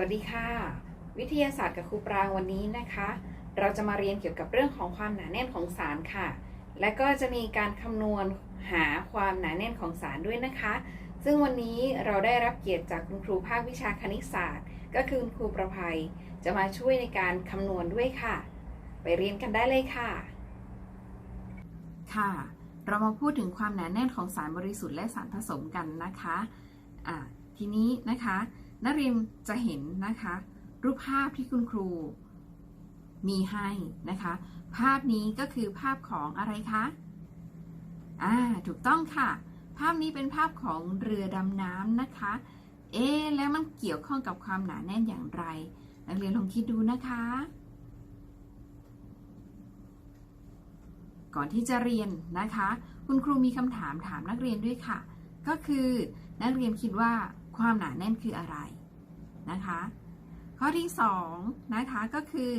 วัสดีค่ะ วิทยาศาสตร์กับครูปรางวันนี้นะคะ เราจะมาเรียนเกี่ยวกับเรื่องของความหนาแน่นของสารค่ะ และก็จะมีการคำนวณหาความหนาแน่นของสารด้วยนะคะ ซึ่งวันนี้เราได้รับเกียรติจากคุณครูภาควิชาคณิตศาสตร์ ก็คือคุณครูประภัยจะมาช่วยในการคำนวณด้วยค่ะ ไปเรียนกันได้เลยค่ะ ค่ะ เรามาพูดถึงความหนาแน่นของสารบริสุทธิ์และสารผสมกันนะคะอะทีนี้นะคะ นักเรียนจะเห็นนะคะ รูปภาพที่คุณครูมีให้นะคะ ภาพนี้ก็คือภาพของอะไรคะอ่าถูกต้องค่ะ ภาพนี้เป็นภาพของเรือดำน้ำนะคะ เอ๊แล้วมันเกี่ยวข้องกับความหนาแน่นอย่างไร นักเรียนลองคิดดูนะคะ ก่อนที่จะเรียนนะคะ คุณครูมีคำถามถามนักเรียนด้วยค่ะ ก็คือนักเรียนคิดว่า ความหนาแน่นคืออะไรนะคะ ข้อที่2นะคะก็คือ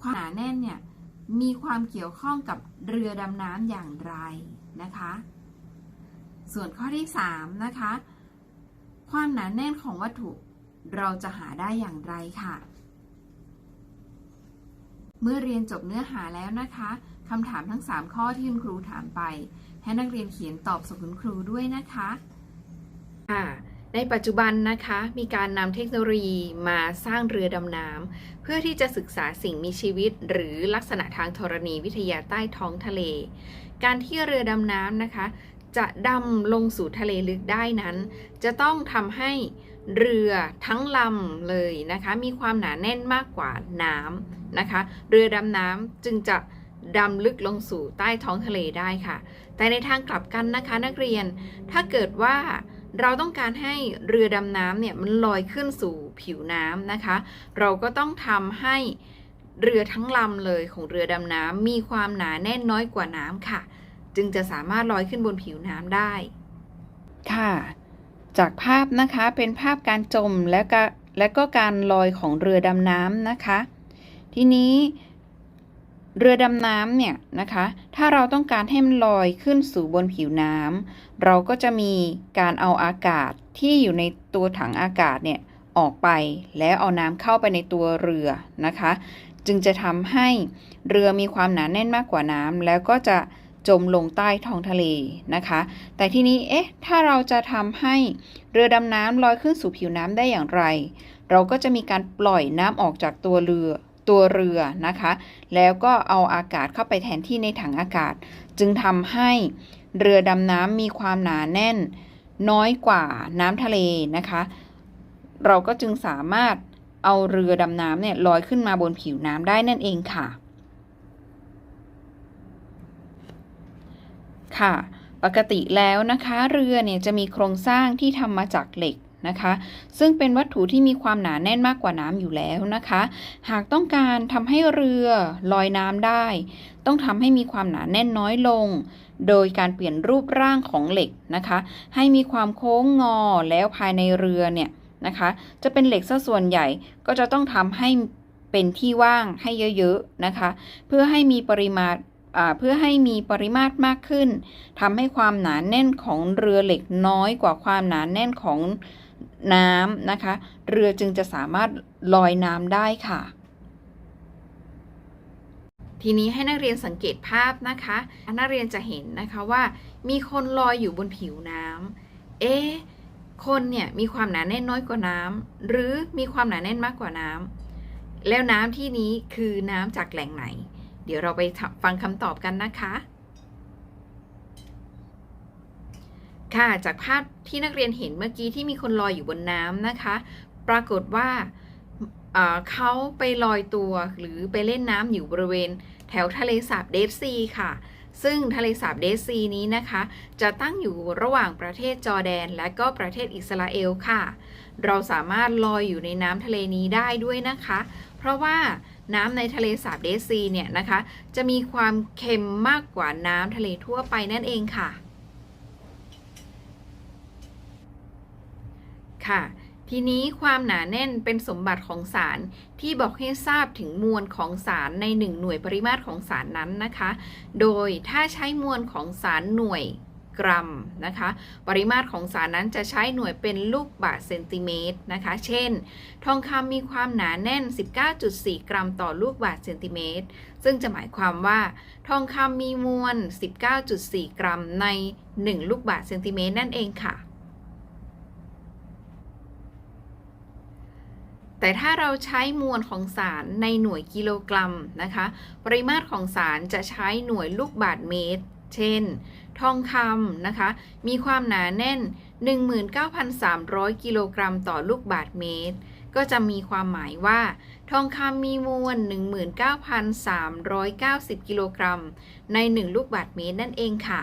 ความหนาแน่นเนี่ยมีความเกี่ยวข้องกับเรือดำน้ำอย่างไรนะคะ ส่วนข้อที่3นะคะความหนาแน่นของวัตถุเราจะหาได้อย่างไรค่ะ เมื่อเรียนจบเนื้อหาแล้วนะคะคำถามทั้ง 3 ข้อที่คุณครูถามไป ให้นักเรียนเขียนตอบส่งคุณครูด้วยนะคะค่ะ ในปัจจุบันนะคะมีการนำเทคโนโลยีมาสร้างเรือดำน้ำเพื่อที่จะศึกษาสิ่งมีชีวิต หรือลักษณะทางธรณีวิทยาใต้ท้องทะเล การที่เรือดำน้ำนะคะ จะดำลงสู่ทะเลลึกได้นั้น จะต้องทำให้เรือทั้งลำเลยนะคะ มีความหนาแน่นมากกว่าน้ำนะคะ เรือดำน้ำจึงจะดำลึกลงสู่ใต้ท้องทะเลได้ค่ะ แต่ในทางกลับกันนะคะนักเรียน ถ้าเกิดว่า เราต้องการให้เรือดำน้ำเนี่ยมันลอยขึ้นสู่ผิวน้ำนะคะ เราก็ต้องทำให้เรือทั้งลำเลยของเรือดำน้ำมีความหนาแน่นน้อยกว่าน้ำค่ะ จึงจะสามารถลอยขึ้นบนผิวน้ำได้ ค่ะ จากภาพนะคะเป็นภาพการจมและก็และก็การลอยของเรือดำน้ำนะคะ ทีนี้ เรือดำน้ำเนี่ยนะคะ ถ้าเราต้องการให้มันลอยขึ้นสู่บนผิวน้ำเราก็จะมีการเอาอากาศที่อยู่ในตัวถังอากาศเนี่ยออกไปแล้วเอาน้ำเข้าไปในตัวเรือนะคะ จึงจะทำให้เรือมีความหนาแน่นมากกว่าน้ำแล้วก็จะจมลงใต้ท้องทะเลนะคะ แต่ทีนี้เอ๊ะถ้าเราจะทำให้เรือดำน้ำลอยขึ้นสู่ผิวน้ำได้อย่างไร เราก็จะมีการปล่อยน้ำออกจากตัวเรือ ตัวเรือนะคะ แล้วก็เอาอากาศเข้าไปแทนที่ในถังอากาศ จึงทำให้เรือดำน้ำมีความหนาแน่น น้อยกว่าน้ำทะเลนะคะ เราก็จึงสามารถเอาเรือดำน้ำเนี่ยลอยขึ้นมาบนผิวน้ำได้นั่นเองค่ะ ค่ะ ปกติแล้วนะคะ เรือเนี่ยจะมีโครงสร้างที่ทำมาจากเหล็ก นะคะ ซึ่งเป็นวัตถุที่มีความหนาแน่นมากกว่าน้ำอยู่แล้วนะคะ หากต้องการทำให้เรือลอยน้ำได้ ต้องทำให้มีความหนาแน่นน้อยลง โดยการเปลี่ยนรูปร่างของเหล็กนะคะ ให้มีความโค้งงอแล้วภายในเรือเนี่ยนะคะ จะเป็นเหล็กซะส่วนใหญ่ก็จะต้องทำให้เป็นที่ว่างให้เยอะๆนะคะ เพื่อให้มีปริมาตรเพื่อให้มีปริมาตรมากขึ้นทำให้ความหนาแน่นของเรือเหล็กน้อยกว่าความหนาแน่นของ น้ำนะคะ เรือจึงจะสามารถลอยน้ำได้ค่ะ ทีนี้ให้นักเรียนสังเกตภาพนะคะ นักเรียนจะเห็นนะคะว่า มีคนลอยอยู่บนผิวน้ำเอ๊คนเนี่ยมีความหนาแน่นน้อยกว่าน้ำหรือมีความหนาแน่นมากกว่าน้ำแล้วน้ำที่นี้คือน้ำจากแหล่งไหน เดี๋ยวเราไปฟังคำตอบกันนะคะ ค่ะ จากภาพที่นักเรียนเห็นเมื่อกี้ที่มีคนลอยอยู่บนน้ำนะคะ ปรากฏว่าเขาไปลอยตัวหรือไปเล่นน้ำอยู่บริเวณ แถวทะเลสาบเดดซีค่ะ ซึ่งทะเลสาบเดดซีนี้นะคะ จะตั้งอยู่ระหว่างประเทศจอร์แดน และก็ประเทศอิสราเอลค่ะ เราสามารถลอยอยู่ในน้ำทะเลนี้ได้ด้วยนะคะ เพราะว่าน้ำในทะเลสาบเดดซีเนี่ยนะคะ จะมีความเค็มมากกว่าน้ำทะเลทั่วไปนั่นเองค่ะ ค่ะ ทีนี้ความหนาแน่นเป็นสมบัติของสารที่บอกให้ทราบถึงมวลของสารใน 1 หน่วยปริมาตรของสารนั้นนะคะ โดยถ้าใช้มวลของสารหน่วยกรัมนะคะ ปริมาตรของสารนั้นจะใช้หน่วยเป็นลูกบาศก์เซนติเมตรนะคะ เช่น ทองคำมีความหนาแน่น 19.4 กรัมต่อลูกบาศก์เซนติเมตร ซึ่งจะหมายความว่า ทองคำมีมวล 19.4 กรัมใน 1 ลูกบาศก์เซนติเมตรนั่นเองค่ะ แต่ถ้าเราใช้มวลของสารในหน่วยกิโลกรัมนะคะ ปริมาตรของสารจะใช้หน่วยลูกบาศก์เมตร เช่น ทองคำนะคะ มีความหนาแน่น 19,300 กิโลกรัมต่อลูกบาศก์เมตร ก็จะมีความหมายว่า ทองคำมีมวล 19,390 กิโลกรัมใน 1 ลูกบาศก์เมตรนั่นเองค่ะ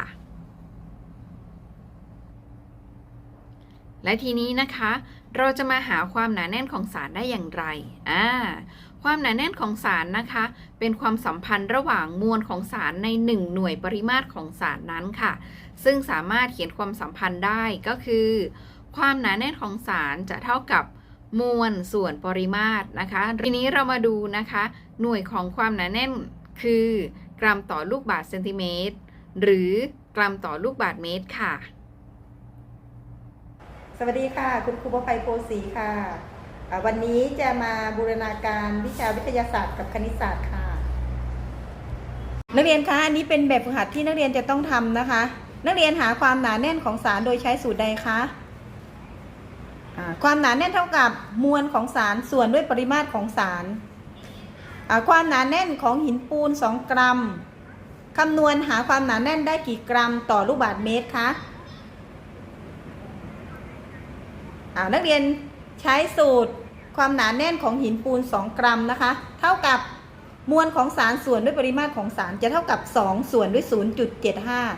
และทีนี้นะคะ เราจะมาหาความหนาแน่นของสารได้อย่างไรอ่าความหนาแน่นของสารนะคะ เป็นความสัมพันธ์ระหว่างมวลของสารใน 1 หน่วยปริมาตรของสารนั้นค่ะ ซึ่งสามารถเขียนความสัมพันธ์ได้ก็คือ ความหนาแน่นของสารจะเท่ากับมวลส่วนปริมาตรนะคะ ทีนี้เรามาดูนะคะ หน่วยของความหนาแน่นคือกรัมต่อลูกบาศก์เซนติเมตรหรือกรัมต่อลูกบาศก์เมตรค่ะ สวัสดีค่ะ คุณครูประภัยโพสีค่ะ วันนี้จะมาบูรณาการวิชาวิทยาศาสตร์กับคณิตศาสตร์ค่ะ นักเรียนคะอันนี้เป็นแบบฝึกหัดที่นักเรียนจะต้องทำนะคะ นักเรียนหาความหนาแน่นของสารโดยใช้สูตรใดคะความหนาแน่นเท่ากับมวลของสารส่วนด้วยปริมาตรของสาร ความหนาแน่นของหินปูน 2 กรัมคำนวณหาความหนาแน่นได้กี่กรัมต่อลูกบาศก์เมตรคะ อ่า นักเรียนใช้สูตรความหนาแน่นของหินปูน 2 กรัมนะคะ เท่ากับมวลของสารส่วนด้วยปริมาตรของสารจะเท่ากับ 2 ส่วนด้วย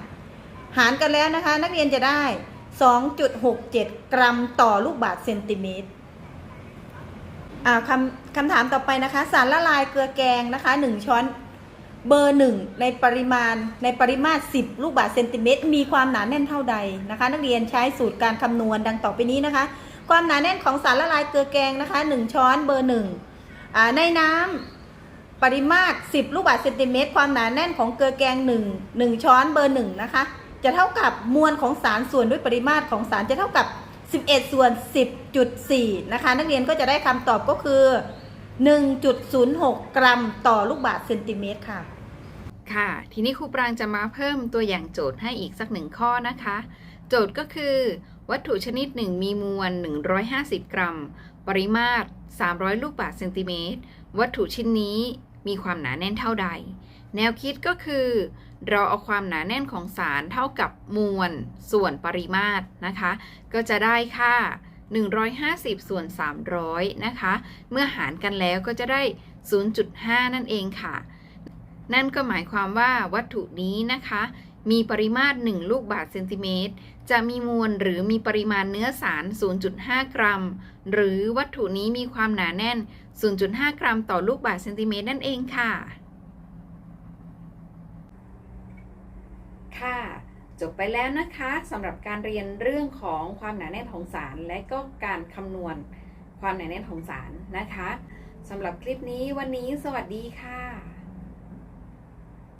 0.75 หารกันแล้วนะคะ นักเรียนจะได้ 2.67 กรัมต่อลูกบาศก์เซนติเมตรอ่าคำคำถามต่อไปนะคะ สารละลายเกลือแกงนะคะ 1 ช้อนเบอร์1ในปริมาณในปริมาตร 10 ลูกบาศก์เซนติเมตร มีความหนาแน่นเท่าใดนะคะ นักเรียนใช้สูตรการคำนวณดังต่อไปนี้นะคะ ความหนาแน่นของสารละลายเกลือแกงนะคะ 1 ช้อนเบอร์1อ่าในน้ำปริมาตร 10 ลูกบาศก์เซนติเมตรความหนาแน่นของเกลือแกง 1 1 ช้อนเบอร์1นะคะ จะเท่ากับมวลของสารส่วนด้วยปริมาตรของสารจะเท่ากับ 11 ส่วน 10.4 นะคะ นักเรียนก็จะได้คำตอบก็คือ 1.06 กรัมต่อลูกบาศก์เซนติเมตรค่ะ ค่ะ ทีนี้ครูปรางจะมาเพิ่มตัวอย่างโจทย์ให้อีกสักหนึ่งข้อนะคะ โจทย์ก็คือ วัตถุชนิดหนึ่งมีมวล 150 กรัม ปริมาตร 300 ลูกบาศก์เซนติเมตร วัตถุชิ้นนี้มีความหนาแน่นเท่าใด แนวคิดก็คือ เราเอาความหนาแน่นของสารเท่ากับมวล ส่วนปริมาตรนะคะ ก็จะได้ค่า 150 ส่วน 300 นะคะ เมื่อหารกันแล้วก็จะได้ 0.5 นั่นเองค่ะ นั่นก็หมายความว่าวัตถุนี้นะคะ มีปริมาตร 1 ลูกบาศก์เซนติเมตร จะมีมวลหรือมีปริมาณเนื้อสาร 0.5 กรัม หรือวัตถุนี้มีความหนาแน่น 0.5 กรัมต่อลูกบาศก์เซนติเมตรนั่นเองค่ะ ค่ะ จบไปแล้วนะคะสำหรับการเรียนเรื่องของความหนาแน่นของสาร และก็การคำนวณความหนาแน่นของสารนะคะสำหรับคลิปนี้วันนี้สวัสดีค่ะ